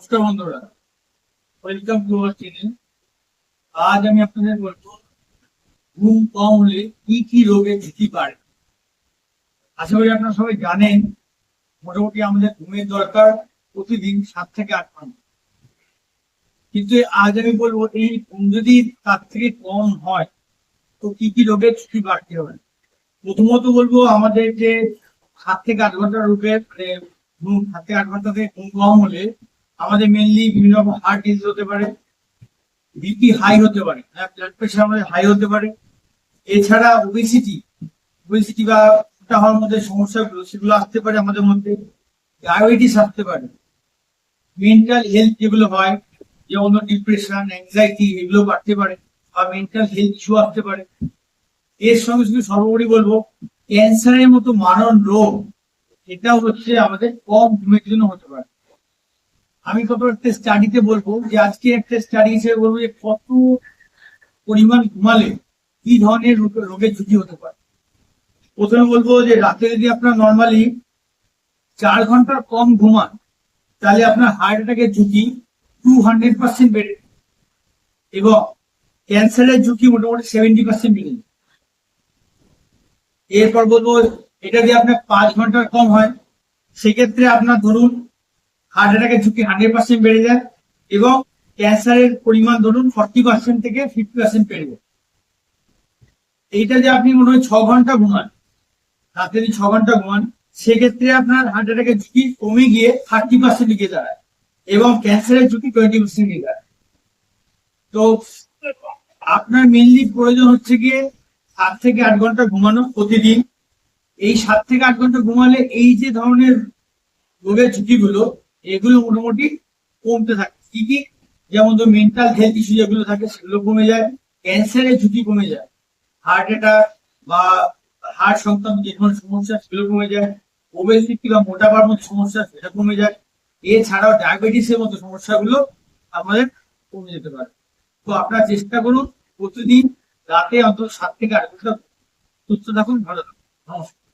নমস্কার বন্ধুরা। Welcome to our channel আজ আমি আপনাদের বলব, ঘুম কম হলে কি কি রোগে ঝুঁকি বাড়ে? আশা করি আপনারা সবাই জানেন, মোটামুটি আমাদের ঘুমের দরকার প্রতিদিন সাত থেকে আট ঘণ্টা। কিন্তু আজ আমি বলব, এই ঘুম যদি তার থেকে কম হয়, তো কি কি রোগের ঝুঁকি বাড়তে হবে প্রথমত বলব, আমাদের যে সাত থেকে আট ঘণ্টা রোগের মানে ঘুম সাত থেকে আট ঘণ্টা থেকে ঘুম কম হলে আমাদের মেনলি বিভিন্ন রকম হার্ট ডিজিজ হতে পারে বিপি হাই হতে পারে ব্লাড প্রেশার আমাদের হাই হতে পারে। এছাড়া ওবেসিটি ওবেসিটি বা মোটা হওয়ার মধ্যে সমস্যাগুলো, সেগুলো আসতে পারে আমাদের মধ্যে। ডায়াবেটিস আসতে পারে। মেন্টাল হেলথ যেগুলো হয়, যেমন ডিপ্রেশন অ্যাংজাইটি এগুলো বাড়তে পারে, বা মেন্টাল হেলথ ইস্যু আসতে পারে। এর সঙ্গে সঙ্গে সর্বোপরি বলব ক্যান্সারের মতো মারণ রোগ এটাও হচ্ছে আমাদের কম ঘুমের জন্য হতে পারে। আমি কত একটা স্টাডিতে বলব যে আজকে একটা স্টাডি হিসেবে বলব যে কত পরিমাণ ঘুমালে কি ধরনের রোগ- রোগের ঝুঁকি হতে পারে প্রথমে বলব যে রাতে যদি আপনার নর্মালি চার ঘণ্টার কম ঘুমান, তাহলে আপনার হার্ট অ্যাটাকের ঝুঁকি টু হান্ড্রেড পার্সেন্ট বেড়ে এবং ক্যান্সারের ঝুঁকি মোটামুটি সেভেন্টি পার্সেন্ট বেড়ে যায়। এরপর বলব এটা যদি আপনার পাঁচ ঘণ্টার কম হয়, সেক্ষেত্রে আপনার ধরুন হার্ট অ্যাটাকের ঝুঁকি হান্ড্রেড পার্সেন্ট বেড়ে যায় এবং ক্যান্সারের পরিমাণ ধরুন ফর্টি পার্সেন্ট থেকে ফিফটি পার্সেন্ট বেড়ে যায়। এইটা যে আপনি মনে হয় ছ ঘণ্টা ঘুমান, রাতে যদি ছ ঘণ্টা ঘুমান, সেক্ষেত্রে আপনার হার্ট অ্যাটাকের ঝুঁকি কমে গিয়ে থার্টি পার্সেন্ট গিয়ে দাঁড়ায় এবং ক্যান্সারের ঝুঁকি টোয়েন্টি পার্সেন্ট গিয়ে দাঁড়ায়। তো আপনার মেনলি প্রয়োজন হচ্ছে গিয়ে সাত থেকে আট ঘণ্টা ঘুমানো প্রতিদিন। এই সাত থেকে আট ঘণ্টা ঘুমালে এই যে ধরনের রোগের ঝুঁকিগুলো এগুলো মোটামুটি কমতে থাকে। কি কি? যেমন তো মেন্টাল হেলথ ইস্যু যেগুলো থাকে সেগুলো কমে যায় ক্যান্সারের ঝুঁকি কমে যায় হার্ট অ্যাটাক বা হার্ট সংক্রান্ত যে কোনো সমস্যা সেগুলো কমে যায় ওবেসিটি বা মোটাবার মতো সমস্যা সেটা কমে যায়। এছাড়াও ডায়াবেটিসের মতো সমস্যাগুলো আমাদের কমে যেতে পারে। তো আপনারা চেষ্টা করুন প্রতিদিন রাতে অন্তত সাত থেকে আট ঘণ্টা সুস্থ থাকুন, ভালো থাকুন। নমস্কার।